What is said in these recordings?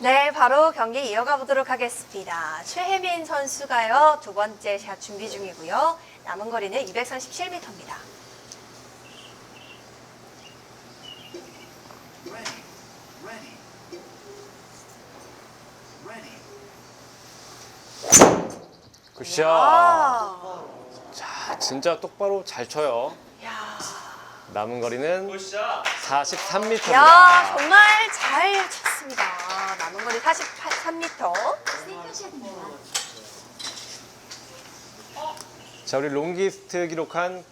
네, 바로 경기 이어가 보도록 하겠습니다. 최혜민 선수가요, 두 번째 샷 준비 중이고요. 남은 거리는 237m입니다. Ready. Ready. Ready. 굿샷. 아, 자, 진짜 똑바로 잘 쳐요. 야, 남은 거리는 43m입니다. 야, 정말 잘 쳤습니다. 거리 43m. 자, 우리 롱기스트 기록한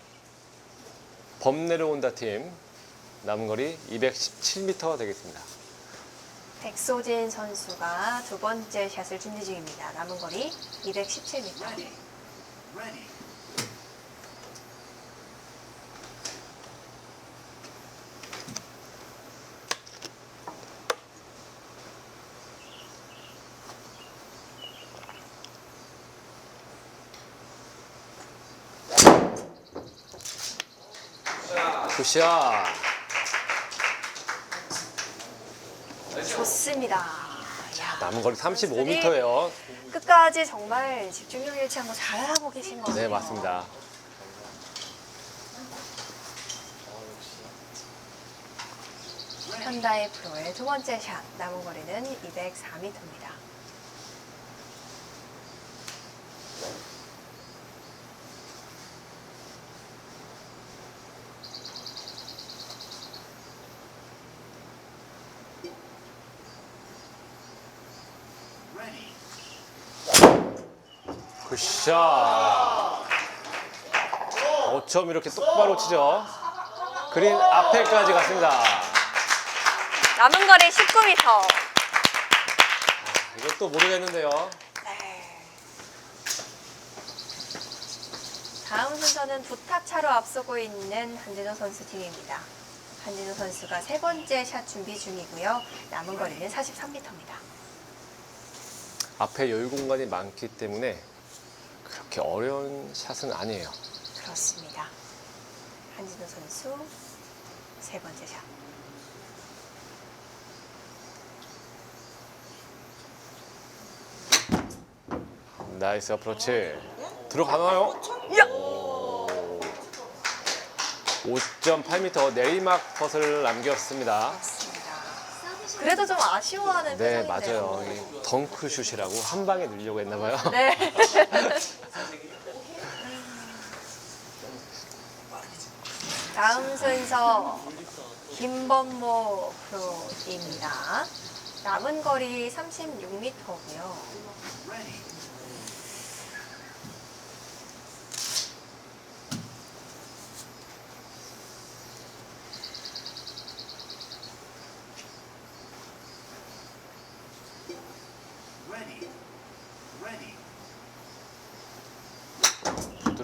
범 내려온다 팀. 남은 거리 217m 되겠습니다. 백소진 선수가 두 번째 샷을 준비 중입니다. 남은 거리 217m. Ready. Ready. 굿샷. 좋습니다. 야, 남은 거리 35m예요. 끝까지 정말 집중력 잃지 않고 잘하고 계신 것 같아요. 네, 맞습니다. 현다의 프로의 두 번째 샷 남은 거리는 204m입니다. 굿샷. 어쩜 이렇게 똑바로 치죠? 그린 앞에까지 갔습니다. 남은 거리 19m. 이것도 모르겠는데요. 네. 다음 순서는 두타 차로 앞서고 있는 한진호 선수 팀입니다. 한진호 선수가 세 번째 샷 준비 중이고요. 남은 거리는 43m입니다. 앞에 여유 공간이 많기 때문에 그렇게 어려운 샷은 아니에요. 그렇습니다. 한진호 선수 세 번째 샷. 나이스 어프로치. 들어가나요? 야! 5.8m 내리막 컷을 남겼습니다. 그래도 좀 아쉬워하는 네, 표정인데요. 맞아요. 이 덩크슛이라고 한 방에 넣으려고 했나 봐요. 네. 다음 순서 김범모 프로입니다. 남은 거리 36m고요.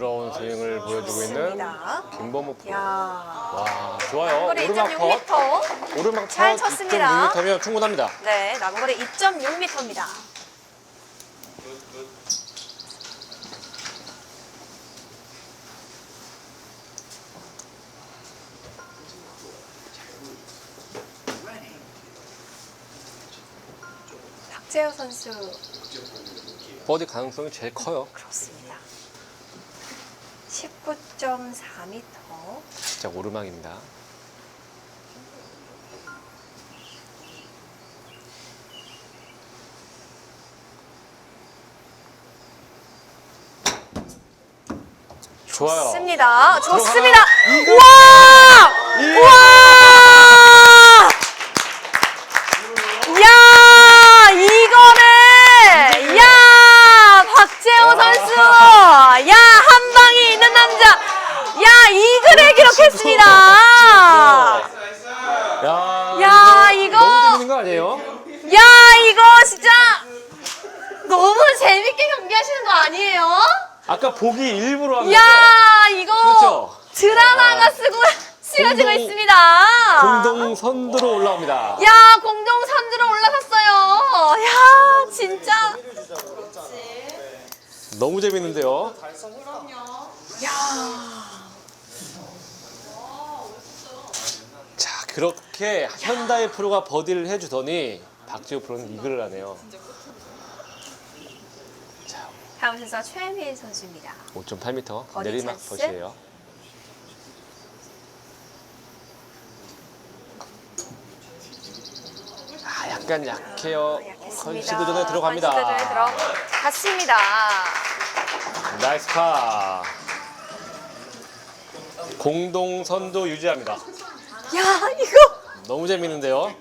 부드러운 스윙을 보여주고 있는 좋습니다. 김범호 프로. 야. 와, 좋아요. 거리 오르막 컷. 2.6m. 오르막 잘 컷 쳤습니다. 2.6m면 충분합니다. 네, 남은 거리 2.6m입니다. Ready. 박재호 선수 버디 가능성이 제일 커요. 그렇습니다. 19.4m. 살짝 오르막입니다. 좋아요. 좋습니다. 좋습니다. 우와! 이- 우와! 야, 이거는 야, 박재호 선수. 야, 한 방이 있는 남자. 야, 이글을 기록했습니다. 야, 야, 이거- 너무 재밌는 거 아니에요? 야, 이거 진짜 너무 재밌게 경기하시는 거 아니에요? 아까 보기 일부러 한 거죠? 야, 이거 그렇죠? 드라마가 쓰고 쓰여지고 공동- 있습니다. 공동 선두로 올라옵니다. 야, 공동 선두로 올라섰어요. 야, 진짜. 너무 재밌는데요. 야. 자, 그렇게 현다의 프로가 버디를 해주더니 박지호 프로는 이글을 하네요. 자, 다음 순서 최민 선수입니다. 5.8m 버디 내리막 찬스. 버시예요. 아, 약간 약해요. 컨시드 들어갑니다. 컨시드 존에 들어갔습니다. 나이스 파. 공동 선도 유지합니다. 야 이거 너무 재밌는데요.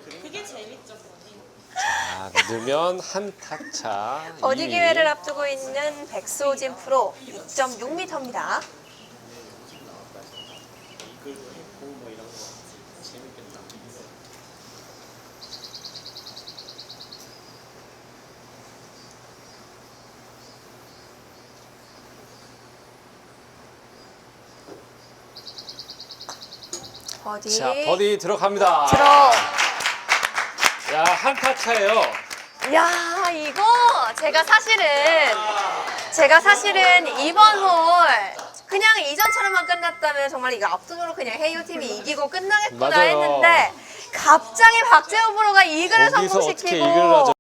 자, 넣으면 한 타차. 버디 2위. 기회를 앞두고 있는 백소진 프로 2.6m입니다. 버디. 자, 버디 들어갑니다. 들어. 야, 한 타 차예요. 야 이거 제가 사실은 제가 사실은 이번 홀 그냥 이전처럼만 끝났다면 정말 이거 압도적으로 그냥 헤이오 팀이 이기고 끝나겠구나 맞아요. 했는데 갑자기 박재호 프로가 이글을 어떻게 성공시키고 이글을 하죠?